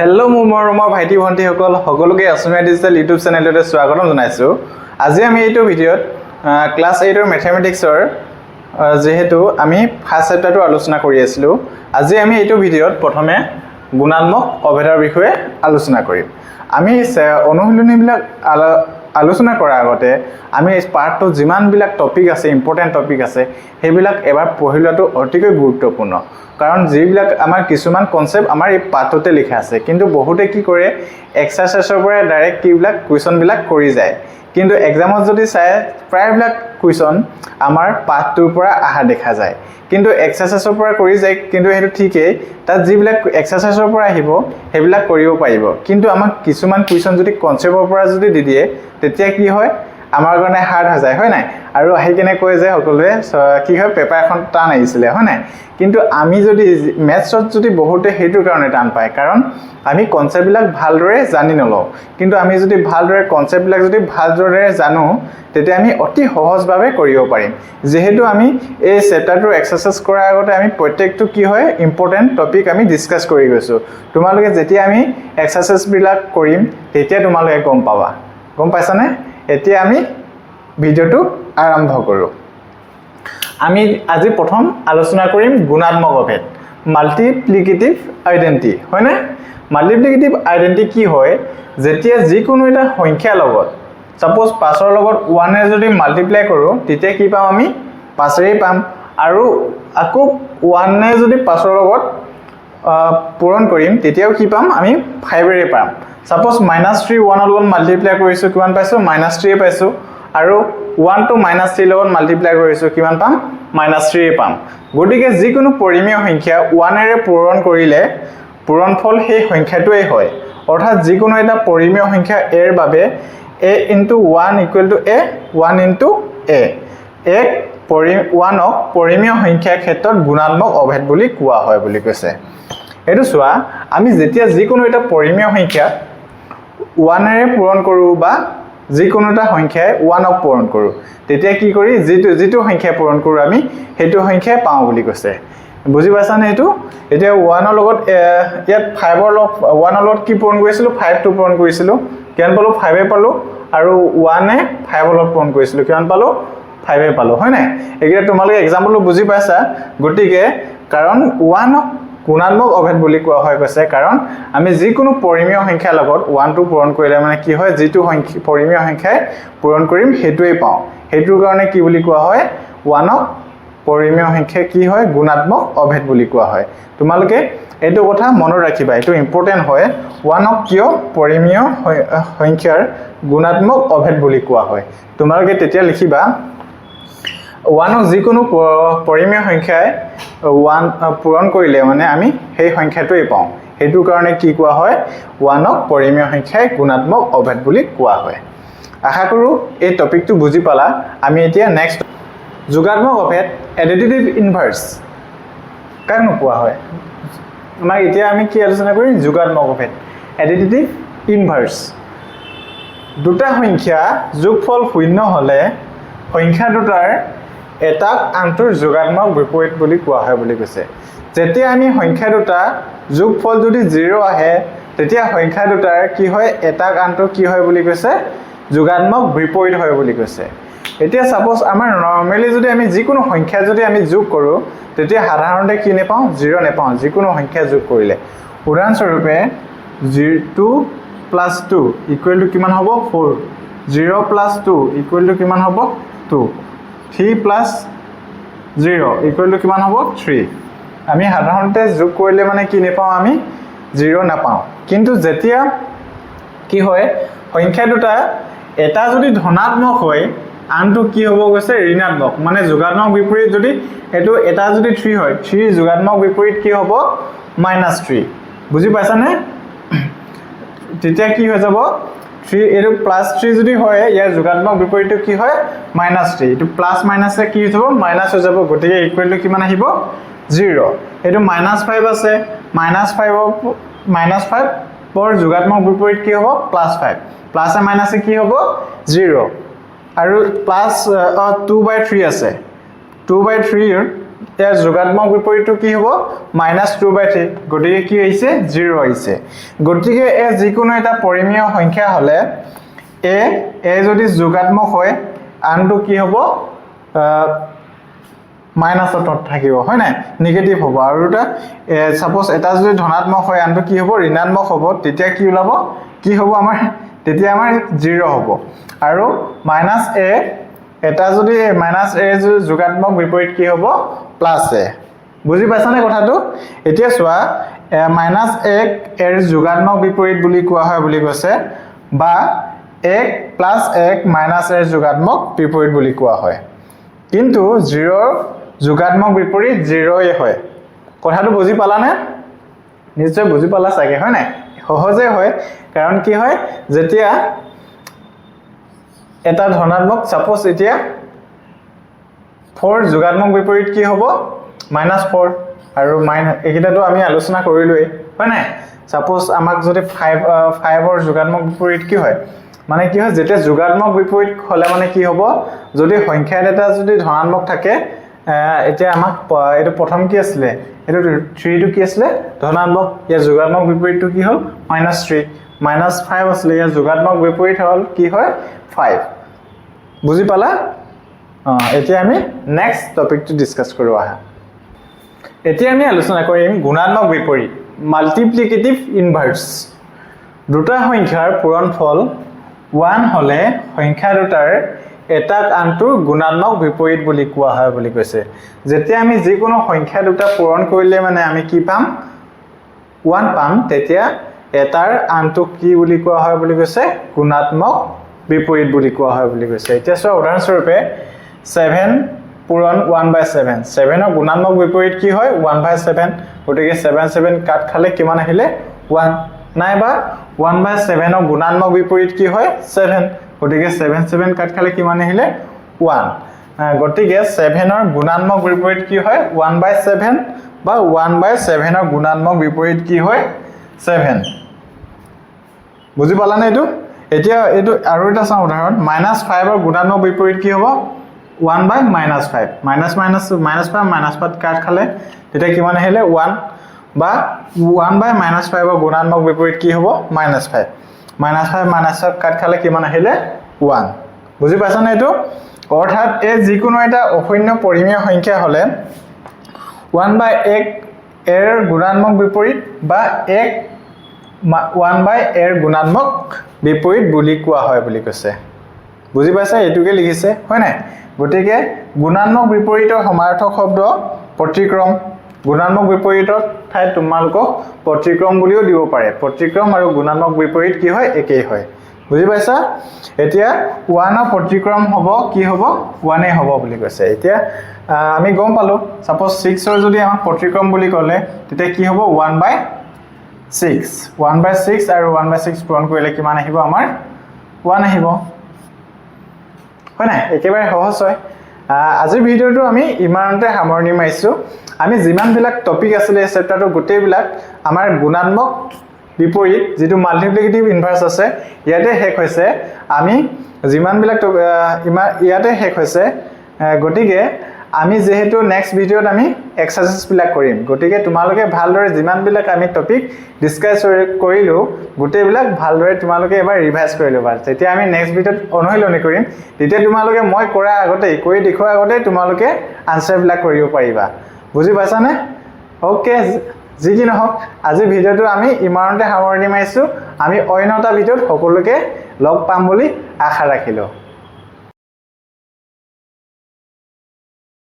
Hello মোৰ মৰমৰ ভাইটি ভণ্টিসকল, সকলোকে অসমীয়া ডিজিটেল ইউটিউব চেনেলটোতে স্বাগতম জনাইছোঁ। আজি আমি এইটো ভিডিঅ'ত ক্লাছ এইটৰ মেথমেটিক্সৰ যিহেতু আমি ফাৰ্ষ্ট চেপ্টাৰটো আলোচনা কৰি আছিলোঁ, আজি আমি এইটো ভিডিঅ'ত প্ৰথমে গুণাত্মক অভেদৰ বিষয়ে আলোচনা কৰিম। আমি অনুশীলনীবিলাক আলোচনা কৰাৰ আগতে আমি এই পাৰ্টটোত যিমানবিলাক টপিক আছে ইম্পৰ্টেণ্ট টপিক আছে, সেইবিলাক এবাৰ পঢ়ি লোৱাটো অতিকৈ গুৰুত্বপূৰ্ণ। কাৰণ যিবিলাক আমাৰ কিছুমান কনচেপ্ট আমাৰ এই পাঠতে লিখা আছে, কিন্তু বহুতে কি কৰে এক্সাৰচাইজৰ পৰাই ডাইৰেক্ট কিবিলাক কুৱেশ্যনবিলাক কৰি যায়। কিন্তু এক্সামত যদি চাই প্ৰায়বিলাক কুৱেশ্যন আমাৰ পাঠটোৰ পৰা অহা দেখা যায়। কিন্তু এক্সাৰচাইজৰ পৰা কৰি যায় কিন্তু সেইটো ঠিকেই। তাত যিবিলাক এক্সাৰচাইজৰ পৰা আহিব সেইবিলাক কৰিব পাৰিব। কিন্তু আমাক কিছুমান কুৱেশ্যন যদি কনচেপ্টৰ পৰা যদি দি দিয়ে তেতিয়া কি হয়? আমাৰ কাৰণে হাৰ্ড হৈ যায়, হয় নাই? আৰু আহি কেনে কয় যে সকলোৱে কি হয়, পেপাৰ এখন টান আহিছিলে হয় নাই? কিন্তু আমি যদি মেথছত যদি বহুতে সেইটোৰ কাৰণে টান পায়, কাৰণ আমি কনচেপ্টবিলাক ভালদৰে জানি নলওঁ। কিন্তু আমি যদি ভালদৰে কনচেপ্টবিলাক যদি ভালদৰে জানো, তেতিয়া আমি অতি সহজভাৱে কৰিব পাৰিম। যিহেতু আমি এই চেপ্টাৰটোৰ এক্সাৰচাইজ কৰাৰ আগতে আমি প্ৰত্যেকটো কি হয় ইম্পৰ্টেণ্ট টপিক আমি ডিছকাছ কৰি গৈছোঁ। তোমালোকে যেতিয়া আমি এক্সাৰচাইজবিলাক কৰিম, তেতিয়া তোমালোকে গম পাবা। গম পাইছানে? এতিয়া আমি ভিডিঅ'টো আৰম্ভ কৰোঁ। আমি আজি প্ৰথম আলোচনা কৰিম গুণাত্মক অভেদ মাল্টিপ্লিকেটিভ আইডেণ্টি হয়নে? মাল্টিপ্লিকেটিভ আইডেণ্টি কি হয়? যেতিয়া যিকোনো এটা সংখ্যাৰ লগত ছাপ'জ পাঁচৰ লগত ওৱানে যদি মাল্টিপ্লাই কৰোঁ তেতিয়া কি পাম আমি? পাঁচেৰেই পাম। আৰু আকৌ ওৱানে যদি পাঁচৰ লগত পূৰণ কৰিম তেতিয়াও কি পাম? আমি ফাইভেৰে পাম। ছাপ'জ মাইনাছ থ্ৰী ওৱানৰ লগত মাল্টিপ্লাই কৰিছোঁ কিমান পাইছোঁ? মাইনাছ থ্ৰীয়ে পাইছোঁ। আৰু ওৱান টু মাইনাছ থ্ৰীৰ লগত মাল্টিপ্লাই কৰিছোঁ কিমান পাম? মাইনাছ থ্ৰীয়ে পাম। গতিকে যিকোনো পৰিমেয় সংখ্যা ওৱানেৰে পূৰণ কৰিলে পূৰণফল সেই সংখ্যাটোৱেই হয়। অৰ্থাৎ যিকোনো এটা পৰিমেয় সংখ্যা এৰ বাবে a into one equal to a one into a এক পৰি ওৱানক পৰিমেয় সংখ্যাৰ ক্ষেত্ৰত গুণাত্মক অভেদ বুলি কোৱা হয় বুলি কৈছে। এইটো চোৱা আমি যেতিয়া যিকোনো এটা পৰিমেয় সংখ্যাক ওৱানেৰে পূৰণ কৰোঁ বা যিকোনো এটা সংখ্যাই ওৱানক পূৰণ কৰোঁ। তেতিয়া কি কৰি যিটো যিটো সংখ্যাই পূৰণ কৰোঁ আমি সেইটো সংখ্যাই পাওঁ বুলি কৈছে। বুজি পাইছানে এইটো? এতিয়া ওৱানৰ লগত ইয়াত ফাইভৰ লগত ওৱানৰ লগত কি পূৰণ কৰিছিলোঁ? ফাইভটো পূৰণ কৰিছিলোঁ। কিমান পালোঁ? ফাইভে পালোঁ। আৰু ওৱানে ফাইভৰ লগত পূৰণ কৰিছিলোঁ। কিমান পালোঁ? ফাইভে পালোঁ। হয় নাই? এইকেইটা তোমালোকে এক্সাম্পলটো বুজি পাইছা? গতিকে কাৰণ ওৱানক গুণাত্মক অভেদ বুলি কোৱা হয় কৈছে কাৰণ আমি যিকোনো পৰিমেয় সংখ্যাৰ লগত ওৱানটো পূৰণ কৰিলে মানে কি হয় যিটো সংখ্যা পৰিমেয় সংখ্যাই পূৰণ কৰিম সেইটোৱেই পাওঁ। সেইটোৰ কাৰণে কি বুলি কোৱা হয় ওৱানক পৰিমেয় সংখ্যা কি হয় গুণাত্মক অভেদ বুলি কোৱা হয়। তোমালোকে এইটো কথা মনত ৰাখিবা এইটো ইম্পৰ্টেণ্ট হয় ওৱানক কিয় পৰিমেয় সংখ্যাৰ গুণাত্মক অভেদ বুলি কোৱা হয়। তোমালোকে তেতিয়া লিখিবা ওৱানক যিকোনো পৰিমেয় সংখ্যাই ওৱান পূৰণ কৰিলে মানে আমি সেই সংখ্যাটোৱেই পাওঁ। সেইটোৰ কাৰণে কি কোৱা হয়? ওৱানক পৰিমেয় সংখ্যাই গুণাত্মক অভেদ বুলি কোৱা হয়। আশা কৰোঁ এই টপিকটো বুজি পালা। আমি এতিয়া নেক্সট যোগাত্মক অভেদ এডিটিভ ইনভাৰ্চ কাক নোপোৱা হয়? আমাক এতিয়া আমি কি আলোচনা কৰিম? যোগাত্মক অভেদ এডিটিভ ইনভাৰ্চ দুটা সংখ্যা যোগফল শূন্য হ'লে সংখ্যা দুটাৰ এটাক আনটোৰ যোগাত্মক বিপৰীত বুলি কোৱা হয় বুলি কৈছে। যেতিয়া আমি সংখ্যা দুটা যোগফল যদি জিৰ' আহে, তেতিয়া সংখ্যা দুটাৰ কি হয়, এটাক আনটো কি হয় বুলি কৈছে, যোগাত্মক বিপৰীত হয় বুলি কৈছে। এতিয়া ছাপ'জ আমাৰ নৰ্মেলি যদি আমি যিকোনো সংখ্যা যদি আমি যোগ কৰোঁ, তেতিয়া সাধাৰণতে কি নেপাওঁ, জিৰ' নেপাওঁ, যিকোনো সংখ্যা যোগ কৰিলে। উদাহৰণস্বৰূপে G two plus two equal to কিমান হ'ব, four. Zero' plus two equal to কিমান হ'ব, two. Three plus zero' equal to কিমান হ'ব? থ্ৰী আমি সাধাৰণতে যোগ কৰিলে মানে কি নেপাওঁ আমি? জিৰ' নাপাওঁ। কিন্তু যেতিয়া কি হয়, সংখ্যা দুটা এটা যদি ধনাত্মক হয়, আনটো কি হ'ব গৈছে? ঋণাত্মক। মানে যোগাত্মক বিপৰীত যদি এইটো এটা যদি থ্ৰী হয় থ্ৰীৰ যোগাত্মক বিপৰীত কি হ'ব? মাইনাছ থ্ৰী বুজি পাইছানে? তেতিয়া কি হৈ যাব? থ্ৰী এইটো প্লাছ থ্ৰী যদি হয়, ইয়াৰ যোগাত্মক বিপৰীতটো কি হয়? মাইনাছ থ্ৰী এইটো প্লাছ মাইনাছে কি হৈ যাব? মাইনাছ হৈ যাব। গতিকে ইকুৱেলটো কিমান আহিব? জিৰ' এইটো মাইনাছ ফাইভ আছে। মাইনাছ ফাইভৰ মাইনাছ ফাইভৰ যোগাত্মক বিপৰীত কি হ'ব? প্লাছ ফাইভ প্লাছে মাইনাছে কি হ'ব? জিৰ' আৰু প্লাছ টু বাই থ্ৰী আছে। টু বাই থ্ৰীৰ ইয়াৰ যোগাত্মক বিপৰীতটো কি হ'ব? মাইনাছ টু বাই থ্ৰী গতিকে কি আহিছে? জিৰ' আহিছে। গতিকে এ যিকোনো এটা পৰিমেয় সংখ্যা হ'লে এ এ যদি যোগাত্মক হয় আনটো কি হ'ব? মাইনাছত থাকিব হয় নাই? নিগেটিভ হ'ব। আৰু এটা ছাপ'জ এটা যদি ধনাত্মক হয় আনটো কি হ'ব? ঋণাত্মক হ'ব। তেতিয়া কি ওলাব? কি হ'ব আমাৰ? তেতিয়া আমাৰ জিৰ' হ'ব। আৰু মাইনাছ এ এটা যদি মাইনাছ এ যোগাত্মক বিপৰীত কি হ'ব? প্লাছ এ বুজি পাইছানে কথাটো? এতিয়া চোৱা মাইনাছ এক এৰ যোগাত্মক বিপৰীত বুলি কোৱা হয় বুলি কৈছে বা এক প্লাছ এক মাইনাছ এৰ যোগাত্মক বিপৰীত বুলি কোৱা হয়। কিন্তু জিৰ'ৰ যোগাত্মক বিপৰীত জিৰ'ই হয়। কথাটো বুজি পালানে? নিশ্চয় বুজি পালা চাগে হয় নাই? সহজে হয়। কাৰণ কি হয়? যেতিয়া এটা ধনাত্মক ছাপ'জ এতিয়া ফ'ৰ যোগাত্মক বিপৰীত কি হ'ব? মাইনাছ ফ'ৰ আৰু মাইনাছ এইকেইটাতো আমি আলোচনা কৰিলোৱেই হয় নাই? ছাপ'জ আমাক যদি ফাইভ ফাইভৰ যোগাত্মক বিপৰীত কি হয়? মানে কি হয় যেতিয়া যোগাত্মক বিপৰীত হ'লে মানে কি হ'ব? যদি সংখ্যা এটা যদি ধনাত্মক থাকে এতিয়া আমাক এইটো প্ৰথম কি আছিলে? এইটো থ্ৰীটো কি আছিলে? ধনাত্মক ইয়াৰ যোগাত্মক বিপৰীতটো কি হ'ল? মাইনাছ থ্ৰী মাইনাছ ফাইভ আছিলে ইয়াৰ যোগাত্মক বিপৰীত হ'ল কি হয়? ফাইভ। বুজি পালা? অঁ এতিয়া আমি নেক্সট টপিকটো ডিছকাছ কৰোঁ আহা। এতিয়া আমি আলোচনা কৰিম গুণাত্মক বিপৰীত মাল্টিপ্লিকেটিভ ইনভাৰ্ছ দুটা সংখ্যাৰ পূৰণফল ওৱান হ'লে সংখ্যা দুটাৰ এটাক আনটোৰ গুণাত্মক বিপৰীত বুলি কোৱা হয় বুলি কৈছে। যেতিয়া আমি যিকোনো সংখ্যা দুটা পূৰণ কৰিলে মানে আমি কি পাম? ওৱান পাম। তেতিয়া এটাৰ আনটোক কি বুলি কোৱা হয় বুলি কৈছে? গুণাত্মক বিপৰীত বুলি কোৱা হয় বুলি কৈছে। এতিয়া চোৱা উদাহৰণস্বৰূপে ছেভেন পূৰণ ওৱান বাই ছেভেন ছেভেনৰ গুণাত্মক বিপৰীত কি হয়? ওৱান বাই ছেভেন গতিকে ছেভেন ছেভেন কাট খালে কিমান আহিলে? ওৱান নাইবা ওৱান বাই ছেভেনৰ গুণাত্মক বিপৰীত কি হয়? ছেভেন গতিকে ছেভেন ছেভেন কাট খালে কিমান আহিলে? ওৱান গতিকে ছেভেনৰ গুণাত্মক বিপৰীত কি হয়? ওৱান বাই ছেভেন বা ওৱান বাই ছেভেনৰ গুণাত্মক বিপৰীত কি হয়? ছেভেন বুজি পালানে এইটো? এতিয়া এইটো আৰু এটা চাওঁ উদাহৰণ। মাইনাছ ফাইভৰ গুণাত্মক বিপৰীত কি হ'ব? One by minus five minus minus minus five minus five cut খালে তেতিয়া কিমান আহিলে? ওৱান বা ওৱান বাই মাইনাছ ফাইভৰ গুণাত্মক বিপৰীত কি হ'ব? Minus five minus five minus five cut খালে কিমান আহিলে? ওৱান বুজি পাইছানে এইটো? অৰ্থাৎ এই যিকোনো এটা অশূন্য পৰিমেয় সংখ্যা হ'লে ওৱান বাই এক এৰ গুণাত্মক বিপৰীত বা এক ওৱান বাই এৰ গুণাত্মক বিপৰীত বুলি কোৱা হয় বুলি কৈছে। বুজি পাইছে? এইটোকে লিখিছে হয় নাই? গতিকে গুণাত্মক বিপৰীতৰ সমাৰ্থক শব্দ প্ৰতিক্ৰম। গুণাত্মক বিপৰীতৰ ঠাইত তোমালোকক প্ৰতিক্ৰম বুলিও দিব পাৰে। প্ৰতিক্ৰম আৰু গুণাত্মক বিপৰীত কি হয়? একেই হয়। বুজি পাইছা? এতিয়া ওৱানৰ প্ৰতিক্ৰম হ'ব কি হ'ব? ওৱানেই হ'ব বুলি কৈছে। এতিয়া আমি গম পালোঁ। ছাপ'জ ছিক্সৰ যদি আমাক প্ৰতিক্ৰম বুলি ক'লে তেতিয়া কি হ'ব? One by six one by six আৰু ওৱান বাই ছিক্স পূৰণ কৰিলে কিমান আহিব আমাৰ? ওৱান আহিব। হয় নাই? একেবাৰে সহজ হয়। আজিৰ ভিডিঅ'টো আমি ইমানতে সামৰণি মাৰিছোঁ। আমি যিমানবিলাক টপিক আছিলে এই চেপ্টাৰটো গোটেইবিলাক আমাৰ গুণাত্মক বিপৰীত যিটো মাল্টিপ্লিকেটিভ ইনভাৰ্চ আছে, ইয়াতে শেষ হৈছে। আমি যিমানবিলাক ইমান ইয়াতে শেষ হৈছে। গতিকে আমি যিহেতু নেক্সট ভিডিঅ'ত আমি এক্সাৰচাইজবিলাক কৰিম। গতিকে তোমালোকে ভালদৰে যিমানবিলাক আমি টপিক ডিছকাছ কৰিলোঁ, গোটেইবিলাক ভালদৰে তোমালোকে এবাৰ ৰিভাইজ কৰি ল'বা। যেতিয়া আমি নেক্সট ভিডিঅ'ত অনুশীলনি কৰিম, তেতিয়া তোমালোকে মই কৰাৰ আগতেই কৰি দেখুৱাৰ আগতেই তোমালোকে আনচাৰবিলাক কৰিব পাৰিবা। বুজি পাইছানে? অ'কে যি কি নহওক, আজি ভিডিঅ'টো আমি ইমানতে সামৰণি মাৰিছোঁ। আমি অন্য এটা ভিডিঅ'ত সকলোকে লগ পাম বুলি আশা ৰাখিলোঁ।